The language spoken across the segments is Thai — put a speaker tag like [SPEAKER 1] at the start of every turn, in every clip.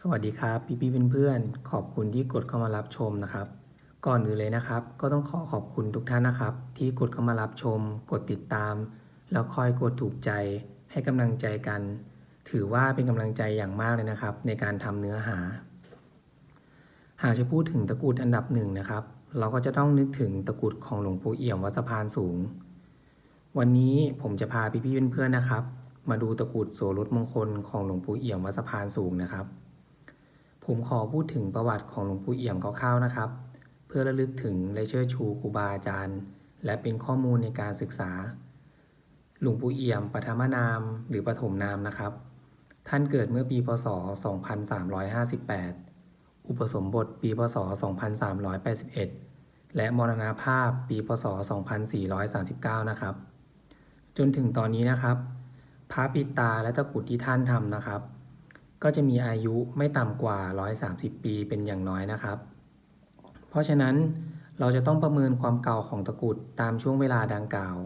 [SPEAKER 1] สวัสดีครับพี่พี่เพื่อนๆขอบคุณที่กดเข้ามารับชมนะครับ ก่อนอื่นเลยนะครับ ก็ต้องขอขอบคุณทุกท่านนะครับ ที่กดเข้ามารับชม กดติดตาม แล้วคอยกดถูกใจ ให้กำลังใจกัน ถือว่าเป็นกำลังใจอย่างมากเลยนะครับ ในการทำเนื้อหา หากจะพูดถึงตะกุดอันดับหนึ่งนะครับ เราก็จะต้องนึกถึงตะกุดของหลวงปู่เอี่ยมวัดสะพานสูง วันนี้ผมจะพาพี่ๆเพื่อนๆนะครับ มาดูตะกุดโสรถมงคลของหลวงปู่เอี่ยมวัดสะพานสูงนะครับ ผมขอพูดถึงประวัติของหลวงปู่เอี่ยมคร่าวๆนะครับ เพื่อระลึกถึงและเชิดชูครูบาอาจารย์ และเป็นข้อมูลในการศึกษา หลวงปู่เอี่ยมปฐมนามหรือปฐมนามนะครับ ท่านเกิดเมื่อปีพศ 2358 อุปสมบทปีพศ 2381 และมรณภาพปีพศ 2439 นะครับ จนถึงตอนนี้นะครับพระปิตาและตะกุดที่ท่านทำนะครับ ก็จะมีอายุไม่ต่ำกว่า 130 ปีเป็นอย่างน้อยนะครับ เพราะฉะนั้นเราจะต้องประเมินความเก่าของตะกุดตามช่วงเวลาดังกล่าว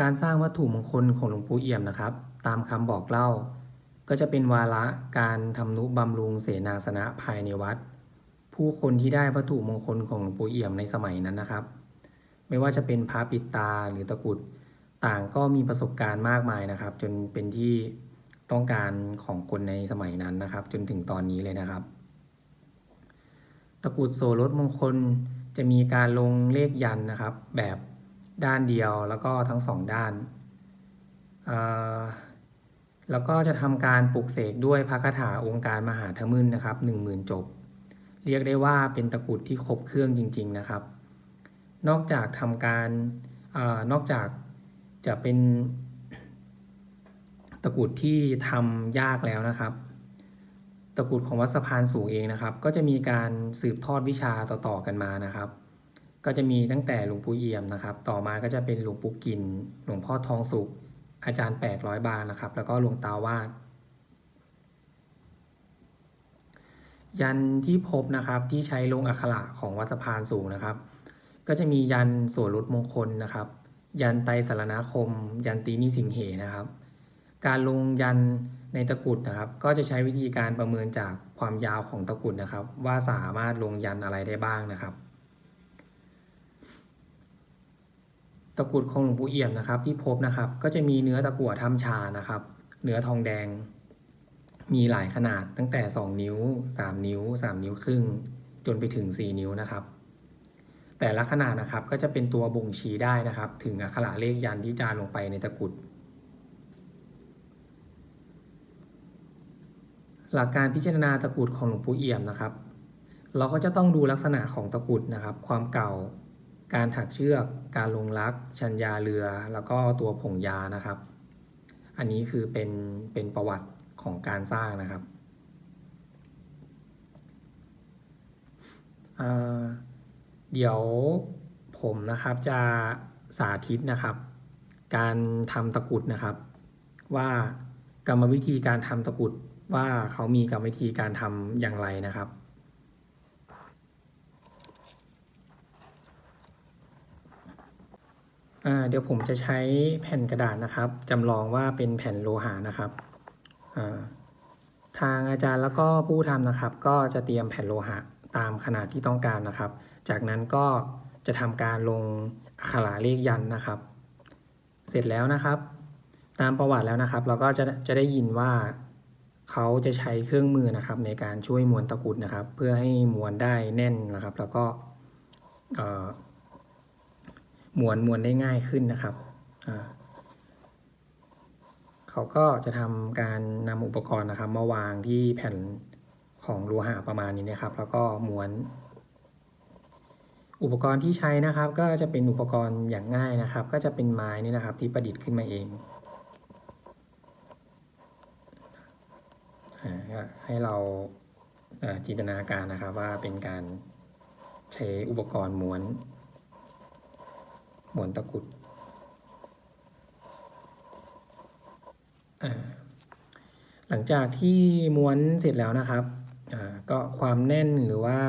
[SPEAKER 1] การสร้างวัตถุมงคลของหลวงปู่เอี่ยมนะครับ ตามคำบอกเล่า ก็จะเป็นวาระการทำนุบำรุงเสนาสนะภายในวัด ผู้คนที่ได้วัตถุมงคลของหลวงปู่เอี่ยมในสมัยนั้นนะครับ ไม่ว่าจะเป็นพระปิดตาหรือตะกุด ต่างก็มีประสบการณ์มากมายนะครับ จนเป็นที่ต้องการของคนในสมัยนั้นนะครับ จนถึงตอนนี้เลยนะครับ ตะกรุดโสรถมงคลจะมีการลงเลขยันนะครับ แบบด้านเดียวแล้วก็ทั้งสองด้านแล้วก็จะทำการปลุกเสกด้วยพระคาถาองค์การมหาธมึนนะครับหนึ่งหมื่นจบ เรียกได้ว่าเป็นตะกรุดที่ครบเครื่องจริง ๆนะครับ นอกจากทำการอนอกจาก จะเป็นตะกรุดที่ทำยากแล้วนะครับ ตะกรุดของวัดสะพานสูงเองนะครับ ก็จะมีการสืบทอดวิชาต่อๆกันมานะครับ ก็จะมีตั้งแต่หลวงปู่เอี่ยมนะครับ ต่อมาก็จะเป็นหลวงปู่กิน หลวงพ่อทองสุข อาจารย์แปดร้อยบาทนะครับ แล้วก็หลวงตาวาดยันที่พบนะครับที่ใช้ลงอักขระของวัดสะพานสูงนะครับ ก็จะมียันโสรถมงคลนะครับ ยันไตสารณคม ยันตีนิสิงเหนะครับ การลงยันในตะกุดนะครับ ก็จะใช้วิธีการประเมินจากความยาวของตะกุดนะครับ ว่าสามารถลงยันอะไรได้บ้างนะครับ ตะกุดของหลวงปู่เอี่ยมนะครับ ที่พบนะครับ ก็จะมีเนื้อตะกั่วถ้ำชานะครับ เนื้อทองแดง มีหลายขนาดตั้งแต่ 2 นิ้ว 3 นิ้ว 3 นิ้วครึ่ง จนไปถึง 4 นิ้วนะครับ แต่ละขนาดนะครับก็จะเป็นตัวบ่งชี้ได้นะครับ ถึงอักขระเลขยันที่จารลงไปในตะกรุด หลักการพิจารณาตะกรุดของหลวงปู่เอี่ยมนะครับ เราก็จะต้องดูลักษณะของตะกรุดนะครับ ความเก่า การถักเชือก การลงลัก ชัญญาเรือ แล้วก็ตัวผงยานะครับ อันนี้คือเป็นเป็นประวัติของการสร้างนะครับ เดี๋ยวผมนะครับจะสาธิตนะครับ การทำตะกุดนะครับ ว่ากรรมวิธีการทำตะกุดว่าเขามีกรรมวิธีการทำอย่างไรนะครับเดี๋ยวผมจะใช้แผ่นกระดาษนะครับจำลองว่าเป็นแผ่นโลหะนะครับทางอาจารย์แล้วก็ผู้ทำนะครับ ก็จะเตรียมแผ่นโลหะตามขนาดที่ต้องการนะครับ จากนั้นก็จะทำการลงอักขระเลขยันนะครับ เสร็จแล้วนะครับ ตามประวัติแล้วนะครับ เราก็จะจะได้ยินว่าเขาจะใช้เครื่องมือนะครับในการช่วยมวนตะกุดนะครับ เพื่อให้มวนได้แน่นนะครับ แล้วก็มวนมวนได้ง่ายขึ้นนะครับเขาก็จะทำการนำอุปกรณ์นะครับ มาวางที่แผ่นของโลหะประมาณนี้นะครับ แล้วก็ม้วน อุปกรณ์ที่ใช้นะครับก็จะเป็นอุปกรณ์อย่างง่ายนะครับ ก็จะเป็นไม้นี่นะครับที่ประดิษฐ์ขึ้นมาเองให้เราจินตนาการนะครับว่าเป็นการใช้อุปกรณ์ม้วนม้วนตะกุดหลังจากที่ม้วนเสร็จแล้วนะครับก็ความแน่นหรือว่า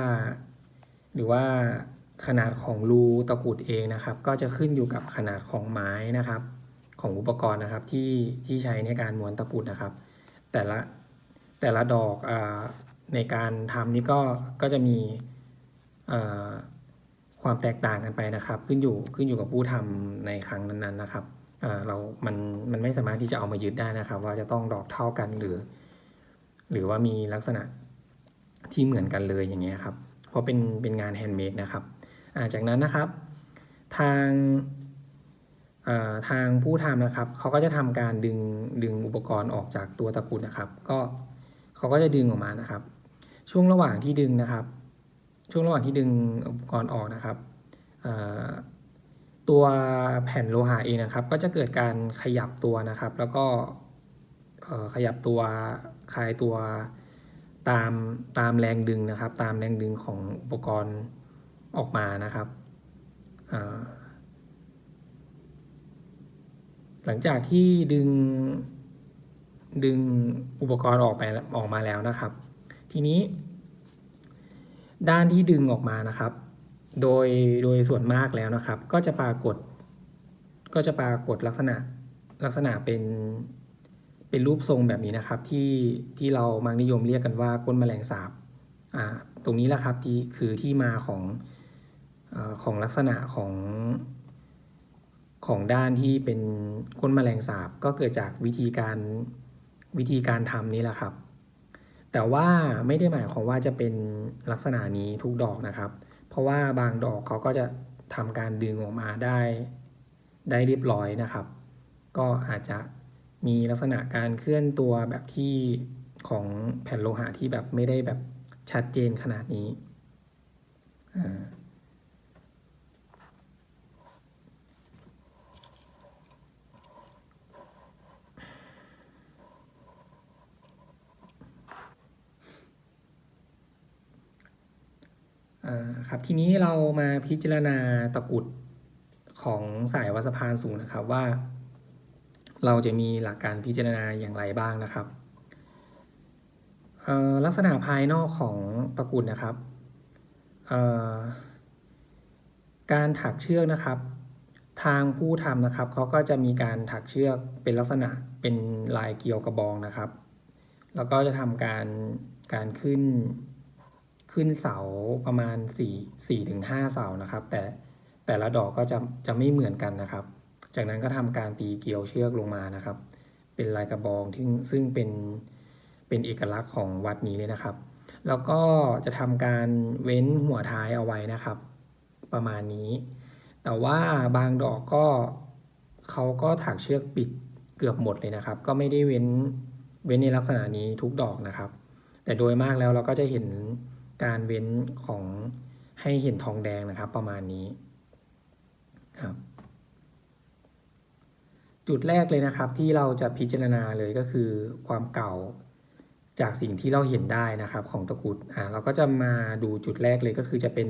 [SPEAKER 1] หรือว่า ขนาดของรูตะกุดเองนะครับ ก็จะขึ้นอยู่กับขนาดของไม้นะครับ ของอุปกรณ์นะครับที่ที่ใช้ในการม้วนตะกุดนะครับ แต่ละแต่ละดอกอในการทำนี่ก็ก็จะมีความแตกต่างกันไปนะครับ ขึ้นอยู่ขึ้นอยู่กับผู้ทำในครั้งนั้นๆนะครับเรา มัน มันไม่สามารถที่จะเอามายึดได้นะครับ ว่าจะต้องดอกเท่ากันหรือ หรือว่ามีลักษณะที่เหมือนกันเลยอย่างเงี้ยครับ เพราะเป็น เป็นงานแฮนด์เมดนะครับ จากนั้นนะครับ ทางทางผู้ทำนะครับเขาก็จะทำการดึงดึงอุปกรณ์ออกจากตัวตะกรุดนะครับ ก็เขาก็จะดึงออกมานะครับ ช่วงระหว่างที่ดึงนะครับ ช่วงระหว่างที่ดึงอุปกรณ์ออกนะครับตัวแผ่นโลหะเองนะครับ ก็จะเกิดการขยับตัวนะครับ แล้วก็ขยับตัวคลายตัวตามตามแรงดึงนะครับ ตามแรงดึงของอุปกรณ์ ออกมานะครับ หลังจากที่ดึงดึงอุปกรณ์ออกไปออกมาแล้วนะครับ ทีนี้ ด้านที่ดึงออกมานะครับ โดยโดยส่วนมากแล้วนะครับ ก็จะปรากฏ ก็จะปรากฏลักษณะลักษณะเป็นเป็นรูปทรงแบบนี้นะครับ ที่ที่เรามักนิยมเรียกกันว่าก้นแมลงสาบอ่าตรงนี้แหละครับที่คือที่มาของ ของลักษณะของของด้านที่เป็นก้นแมลงสาบก็เกิดจากวิธีการวิธีการทำนี้แหละครับ แต่ว่าไม่ได้หมายความว่าจะเป็นลักษณะนี้ทุกดอกนะครับ เพราะว่าบางดอกเขาก็จะทำการดึงออกมาได้ ได้เรียบร้อยนะครับ ก็อาจจะมีลักษณะการเคลื่อนตัวแบบที่ของแผ่นโลหะที่แบบไม่ได้แบบชัดเจนขนาดนี้อ่า ครับทีนี้เรามาพิจารณาตะกุดของสายวัสพานสูงนะครับว่า เราจะมีหลักการพิจารณาอย่างไรบ้างนะครับลักษณะภายนอกของตะกุดนะครับ การถักเชือกนะครับ ทางผู้ทำนะครับเขาก็จะมีการถักเชือกเป็นลักษณะเป็นลายเกลียวกระบองนะครับ แล้วก็จะทำการการขึ้น ขึ้นเสาประมาณ4 4ถึง5เสานะครับ แต่แต่ละดอกก็จะจะไม่เหมือนกันนะครับ จากนั้นก็ทำการตีเกลียวเชือกลงมานะครับ เป็นลายกระบองที่ซึ่งเป็นเป็นเอกลักษณ์ของวัดนี้เลยนะครับ แล้วก็จะทำการเว้นหัวท้ายเอาไว้นะครับ ประมาณนี้ แต่ว่าบางดอกก็เขาก็ถักเชือกปิดเกือบหมดเลยนะครับ ก็ไม่ได้เว้นเว้นในลักษณะนี้ทุกดอกนะครับ แต่โดยมากแล้วเราก็จะเห็น การเว้นของให้เห็นทองแดงนะครับ ประมาณนี้ครับ จุดแรกเลยนะครับที่เราจะพิจารณาเลยก็คือความเก่าจากสิ่งที่เราเห็นได้นะครับของตะกรุดอ่าเราก็จะมาดูจุดแรกเลยก็คือจะเป็น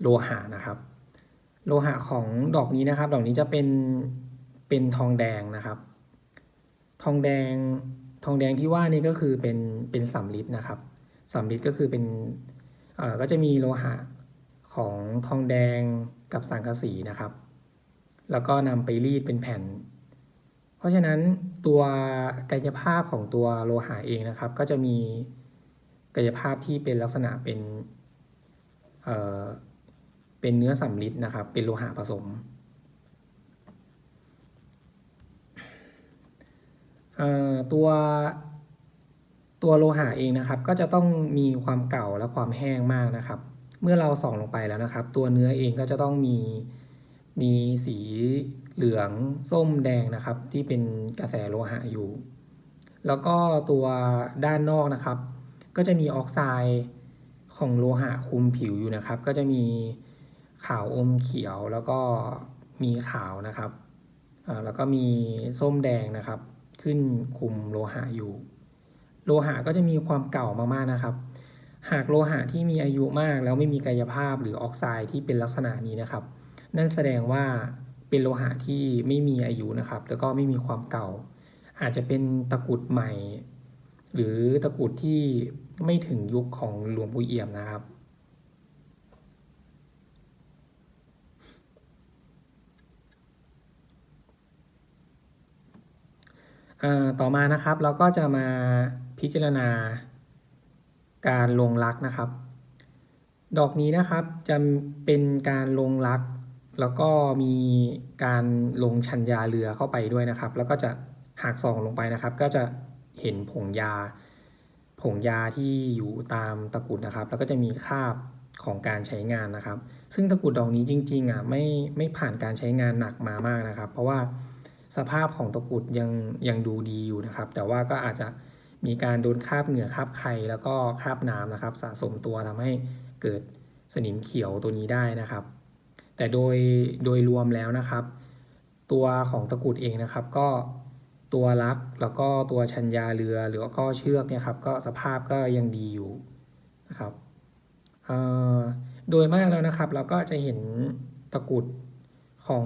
[SPEAKER 1] โลหะนะครับ โลหะของดอกนี้นะครับ ดอกนี้จะเป็นเป็นทองแดงนะครับ ทองแดงทองแดงที่ว่านี่ก็คือเป็นเป็นสำริดนะครับ สำริดก็คือเป็นเอ่อก็จะมีโลหะของทองแดงกับสังกะสีนะครับ แล้วก็นำไปรีดเป็นแผ่น เพราะฉะนั้นตัวกายภาพของตัวโลหะเองนะครับ ก็จะมีกายภาพที่เป็นลักษณะเป็นเอ่อเป็นเนื้อสำริดนะครับ เป็นโลหะผสมเอ่อตัว ตัวโลหะเองนะครับ ก็จะต้องมีความเก่าและความแห้งมากนะครับ เมื่อเราส่องลงไปแล้วนะครับ ตัวเนื้อเองก็จะต้องมีมีสีเหลืองส้มแดงนะครับ ที่เป็นกระแสโลหะอยู่ แล้วก็ตัวด้านนอกนะครับ ก็จะมีออกไซด์ของโลหะคุมผิวอยู่นะครับ ก็จะมีขาวอมเขียวแล้วก็มีขาวนะครับแล้วก็มีส้มแดงนะครับ ขึ้นคุมโลหะอยู่ โลหะก็จะมีความเก่ามากๆนะครับ หากโลหะที่มีอายุมากแล้วไม่มีกายภาพหรือออกไซด์ที่เป็นลักษณะนี้นะครับ นั่นแสดงว่าเป็นโลหะที่ไม่มีอายุนะครับ แล้วก็ไม่มีความเก่า อาจจะเป็นตะกุดใหม่ หรือตะกุดที่ไม่ถึงยุคของหลวงปู่เอี่ยมนะครับต่อมานะครับเราก็จะมา พิจารณา การลงรักนะครับ ดอกนี้นะครับจะเป็นการลงรัก แล้วก็มีการลงชัญญาเรือเข้าไปด้วยนะครับ แล้วก็จะหักส่องลงไปนะครับ ก็จะเห็นผงยา ผงยาที่อยู่ตามตะกรุดนะครับ แล้วก็จะมีคราบของการใช้งานนะครับ ซึ่งตะกรุดดอกนี้จริงๆอะไม่ไม่ผ่านการใช้งานหนักมามากนะครับ เพราะว่าสภาพของตะกรุดยังยังดูดีอยู่นะครับ แต่ว่าก็อาจจะ มีการโดนคราบเหงื่อคราบไข่แล้วก็คราบน้ำนะครับ สะสมตัวทำให้เกิดสนิมเขียวตัวนี้ได้นะครับ แต่โดยโดยรวมแล้วนะครับ ตัวของตะกรุดเองนะครับ ก็ตัวลักแล้วก็ตัวชัญญาเรือหรือว่าก็เชือกเนี่ยครับก็สภาพก็ยังดีอยู่นะครับโดยมากแล้วนะครับ เราก็จะเห็นตะกรุดของ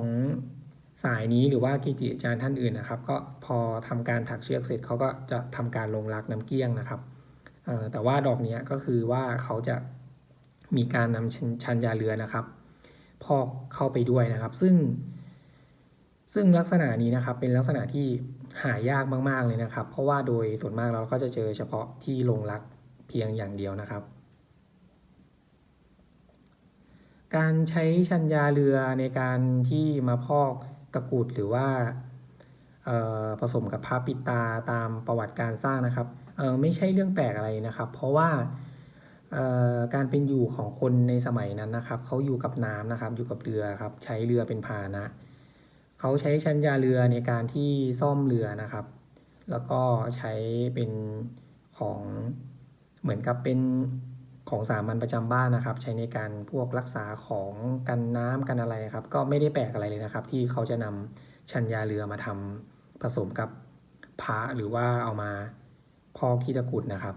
[SPEAKER 1] สายนี้หรือว่ากิจิอาจารย์ท่านอื่นนะครับ ก็พอทำการถักเชือกเสร็จเขาก็จะทำการลงรักน้ำเกลี้ยงนะครับแต่ว่าดอกนี้ก็คือว่าเขาจะมีการนำชัญชัญญาเรือนะครับ พอกเข้าไปด้วยนะครับ ซึ่ง ซึ่งลักษณะนี้นะครับ เป็นลักษณะที่หายากมาก ๆ เลยนะครับ เพราะว่าโดยส่วนมากเราก็จะเจอเฉพาะที่ลงรักเพียงอย่างเดียวนะครับ การใช้ชัญญาเรือในการที่มาพอก ตะกรุดหรือว่าผสมกับพระปิดตาตามประวัติการสร้างนะครับไม่ใช่เรื่องแปลกอะไรนะครับ เพราะว่าการเป็นอยู่ของคนในสมัยนั้นนะครับเขาอยู่กับน้ำนะครับ อยู่กับเรือครับ ใช้เรือเป็นพาหนะเขาใช้ชัญญาเรือในการที่ซ่อมเรือนะครับ แล้วก็ใช้เป็นของเหมือนกับเป็น ของสามัญประจำบ้านนะครับ ใช้ในการพวกรักษาของกันน้ำกันอะไรครับ ก็ไม่ได้แปลกอะไรเลยนะครับ ที่เขาจะนำชัญญาเรือมาทำผสมกับพระหรือว่าเอามาพอกที่ตะกุดนะครับ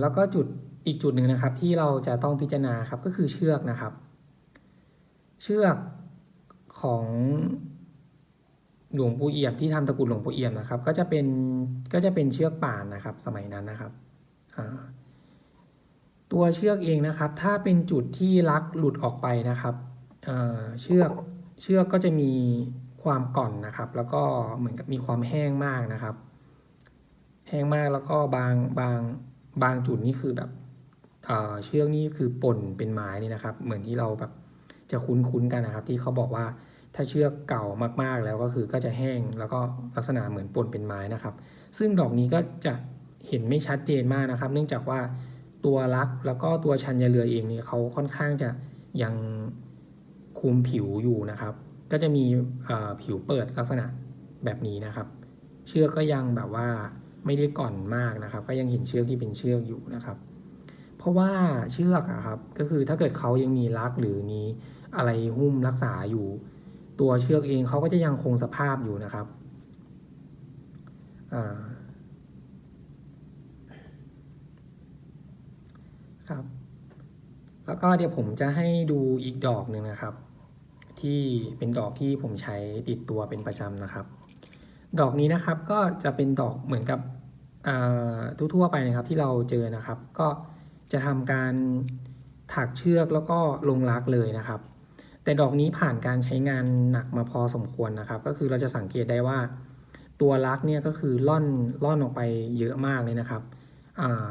[SPEAKER 1] แล้วก็จุดอีกจุดหนึ่งนะครับที่เราจะต้องพิจารณาครับก็คือเชือกนะครับ เชือกของ หลวงปู่เอี่ยมที่ทำตะกุดหลวงปู่เอี่ยมนะครับ ก็จะเป็นก็จะเป็นเชือกป่านนะครับ สมัยนั้นนะครับตัวเชือกเองนะครับ ถ้าเป็นจุดที่ลักหลุดออกไปนะครับเเชือกเชือกก็จะมีความก่อนนะครับ แล้วก็เหมือนกับมีความแห้งมากนะครับ แห้งมากแล้วก็บางบางบางจุดนี่คือแบบเเชือกนี่คือป่นเป็นไม้นี่นะครับ เหมือนที่เราแบบจะคุ้นๆกันนะครับ ที่เขาบอกว่า ถ้าเชือกเก่ามากๆแล้วก็คือก็จะแห้งแล้วก็ลักษณะเหมือนปนเป็นไม้นะครับ ซึ่งดอกนี้ก็จะเห็นไม่ชัดเจนมากนะครับ เนื่องจากว่าตัวลักแล้วก็ตัวชัญญาเรือเองนี่เขาค่อนข้างจะยังคุมผิวอยู่นะครับ ก็จะมีผิวเปิดลักษณะแบบนี้นะครับ เชือกก็ยังแบบว่าไม่ได้ก่อนมากนะครับ ก็ยังเห็นเชือกที่เป็นเชือกอยู่นะครับ เพราะว่าเชือกอะครับก็คือถ้าเกิดเขายังมีลักหรือมีอะไรหุ้มรักษาอยู่ ตัวเชือกเองเขาก็จะยังคงสภาพอยู่นะครับครับ แล้วก็เดี๋ยวผมจะให้ดูอีกดอกหนึ่งนะครับ ที่เป็นดอกที่ผมใช้ติดตัวเป็นประจำนะครับ ดอกนี้นะครับก็จะเป็นดอกเหมือนกับทั่วๆไปนะครับที่เราเจอนะครับ ก็จะทำการถักเชือกแล้วก็ลงรักเลยนะครับ แต่ดอกนี้ผ่านการใช้งานหนักมาพอสมควรนะครับ ก็คือเราจะสังเกตได้ว่า ตัวรักเนี่ยก็คือล่อนล่อนออกไปเยอะมากเลยนะครับอ่า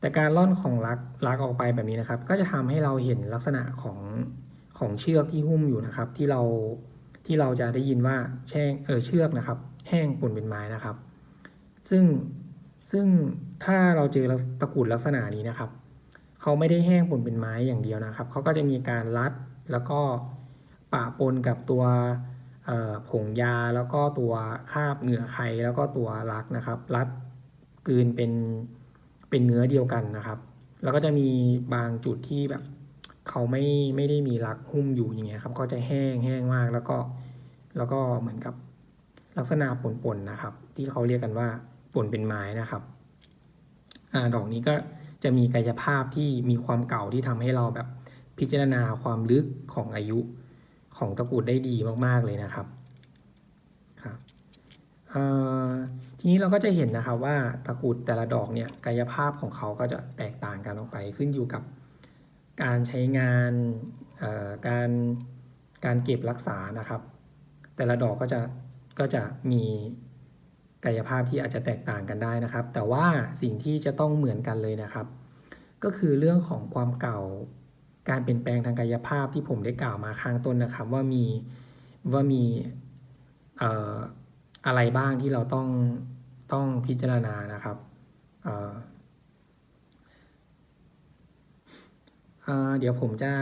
[SPEAKER 1] แต่การล่อนของรักรักออกไปแบบนี้นะครับ ก็จะทำให้เราเห็นลักษณะของของเชือกที่หุ้มอยู่นะครับ ที่เราที่เราจะได้ยินว่าแช่งเออเชือกนะครับ แห้งป่นเป็นไม้นะครับ ซึ่งซึ่งถ้าเราเจอตะกรุดลักษณะนี้นะครับเขาไม่ได้แห้งป่นเป็นไม้อย่างเดียวนะครับเขาก็จะมีการรัด แล้วก็ปะปนกับตัวผงยาแล้วก็ตัวคาบเหงื่อไข่แล้วก็ตัวรักนะครับ รัดกลืนเป็นเป็นเนื้อเดียวกันนะครับ แล้วก็จะมีบางจุดที่แบบเขาไม่ไม่ได้มีรักหุ้มอยู่อย่างเงี้ยครับ ก็จะแห้งแห้งมากแล้วก็แล้วก็เหมือนกับลักษณะป่นๆนนะครับ ที่เขาเรียกกันว่าป่นเป็นไม้นะครับอดอกนี้ก็จะมีกายภาพที่มีความเก่าที่ทำให้เราแบบ พิจารณาความลึกของอายุของตะกรุดได้ดีมากๆเลยนะครับครับทีนี้เราก็จะเห็นนะครับว่าตะกรุดแต่ละดอกเนี่ยกายภาพของเขาก็จะแตกต่างกันออกไปขึ้นอยู่กับการใช้งานการการเก็บรักษานะครับ แต่ละดอกก็จะก็จะมีกายภาพที่อาจจะแตกต่างกันได้นะครับ แต่ว่าสิ่งที่จะต้องเหมือนกันเลยนะครับ ก็คือเรื่องของความเก่า การเปลี่ยนแปลงทางกายภาพที่ผมได้กล่าวมาข้างต้นนะครับ ว่ามีว่ามีอะไรบ้างที่เราต้องต้องพิจารณานะครับเเเดี๋ยวผมจะ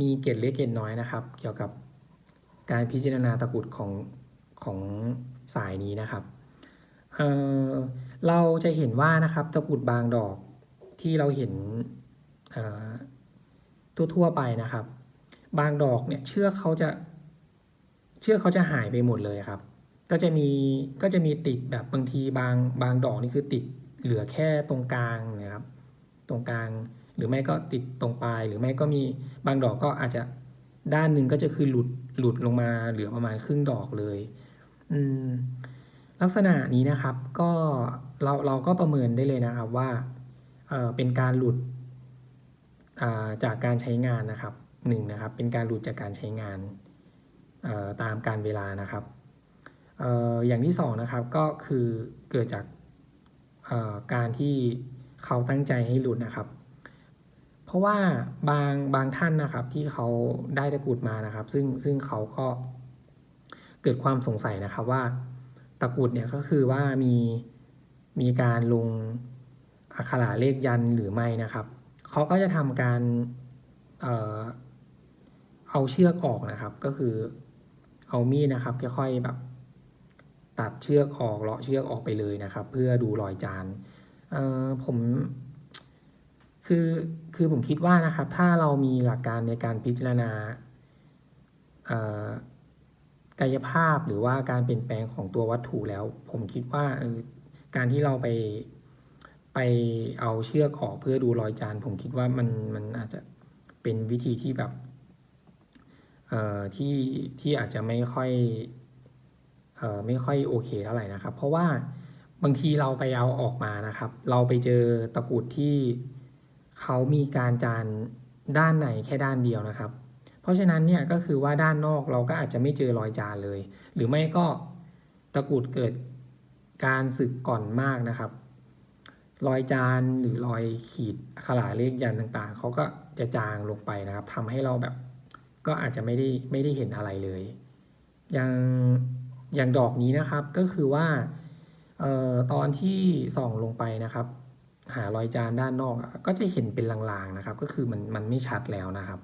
[SPEAKER 1] มีเกร็ดเล็กเกร็ดน้อยนะครับ เกี่ยวกับการพิจารณาตะกุดของของสายนี้นะครับเเราจะเห็นว่านะครับตะกุดบางดอกที่เราเห็น ทั่วๆไปนะครับ บางดอกเนี่ยเชือกเขาจะเชือกเขาจะหายไปหมดเลยครับ ก็จะมีก็จะมีติดแบบบางทีบางบางดอกนี่คือติดเหลือแค่ตรงกลางนะครับ ตรงกลางหรือไม่ก็ติดตรงปลายหรือไม่ก็มีบางดอกก็อาจจะด้านหนึ่งก็จะคือหลุดหลุดลงมาเหลือประมาณครึ่งดอกเลยอืมลักษณะนี้นะครับก็เราเราก็ประเมินได้เลยนะครับว่าเออเป็นการหลุด จากการใช้งานนะครับหนึ่งนะครับเป็นการหลุดจากการใช้งานตามการเวลานะครับอย่างที่สองนะครับก็คือเกิดจากการที่เขาตั้งใจให้หลุดนะครับ เพราะว่าบางบางท่านนะครับที่เขาได้ตะกรุดมานะครับ ซึ่งซึ่งเขาก็เกิดความสงสัยนะครับว่าตะกรุดเนี่ยก็คือว่ามีมีการลงอักขระเลขยันหรือไม่นะครับ เขาก็จะทำการเอ่อเอาเชือกออกนะครับ ก็คือเอามีดนะครับค่อยๆแบบ ตัดเชือกออกเลาะเชือกออกไปเลยนะครับ เพื่อดูรอยจานเออผมคือคือผมคิดว่านะครับ ถ้าเรามีหลักการในการพิจารณาเออกายภาพหรือว่าการเปลี่ยนแปลงของตัววัตถุแล้ว ผมคิดว่าออการที่เราไป ไปเอาเชือกออกเพื่อดูรอยจาน ผมคิดว่ามันมันอาจจะเป็นวิธีที่แบบเอ่อที่ที่อาจจะไม่ค่อยเอ่อไม่ค่อยโอเคเท่าไหร่นะครับ เพราะว่าบางทีเราไปเอาออกมานะครับ เราไปเจอตะกุดที่เขามีการจานด้านในแค่ด้านเดียวนะครับ เพราะฉะนั้นเนี่ยก็คือว่าด้านนอกเราก็อาจจะไม่เจอรอยจานเลย หรือไม่ก็ตะกุดเกิดการสึกก่อนมากนะครับ รอยจานหรือรอยขีดขระเลขยันต่างๆ เขาก็จะจางลงไปนะครับทำให้เราแบบ ก็อาจจะไม่ได้ไม่ได้เห็นอะไรเลย อย่างอย่างดอกนี้นะครับก็คือว่าเอ่อตอนที่ส่องลงไปนะครับ หารอยจานด้านนอกก็จะเห็นเป็นลางๆนะครับ ก็คือมันมันไม่ชัดแล้วนะครับ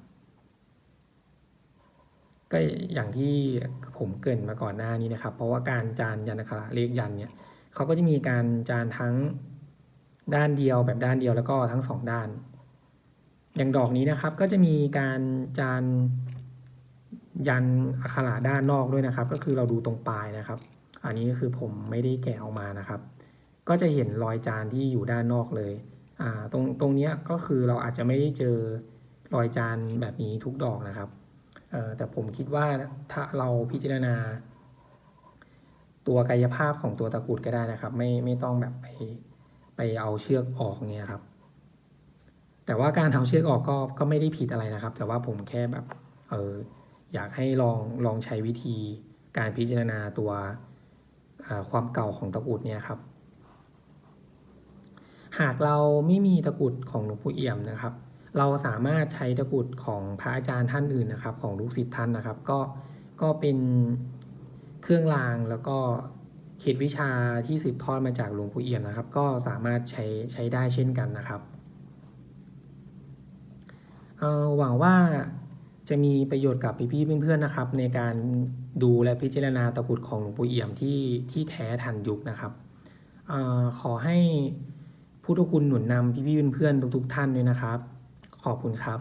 [SPEAKER 1] ก็อย่างที่ผมเกินมาก่อนหน้านี้นะครับ เพราะว่าการจานยันอักขระเลขยันเนี่ยเขาก็จะมีการจานทั้ง ด้านเดียวแบบด้านเดียวแล้วก็ทั้งสองด้าน อย่างดอกนี้นะครับก็จะมีการจานยันอักขระด้านนอกด้วยนะครับ ก็คือเราดูตรงปลายนะครับ อันนี้ก็คือผมไม่ได้แกะออกมานะครับ ก็จะเห็นรอยจานที่อยู่ด้านนอกเลยอ่าตรงตรงนี้ก็คือเราอาจจะไม่ได้เจอรอยจานแบบนี้ทุกดอกนะครับเอ่อแต่ผมคิดว่าถ้าเราพิจารณา ตัวกายภาพของตัวตะกรุดก็ได้นะครับ ไม่ไม่ต้องแบบไป ไปเอาเชือกออกเงี้ยครับ แต่ว่าการเอาเชือกออกก็ก็ไม่ได้ผิดอะไรนะครับ แต่ว่าผมแค่แบบเอออยากให้ลองลองใช้วิธีการพิจารณาตัวความเก่าของตะกุดเนี่ยครับ หากเราไม่มีตะกุดของหลวงปู่เอี่ยมนะครับ เราสามารถใช้ตะกุดของพระอาจารย์ท่านอื่นนะครับ ของลูกศิษย์ท่านนะครับ ก็ก็เป็นเครื่องรางแล้วก็ เขตวิชาที่สืบทอดมาจากหลวงปู่เอี่ยมนะครับ ก็สามารถใช้ใช้ได้เช่นกันนะครับหวังว่าจะมีประโยชน์กับพี่ๆเพื่อนๆนะครับ ในการดูและพิจารณาตะกุดของหลวงปู่เอี่ยมที่ที่แท้ทันยุคนะครับออขอให้พุทธคุณหนุนนำพี่ๆเพื่อนๆทุกๆท่านด้วยนะครับ ขอบคุณครับ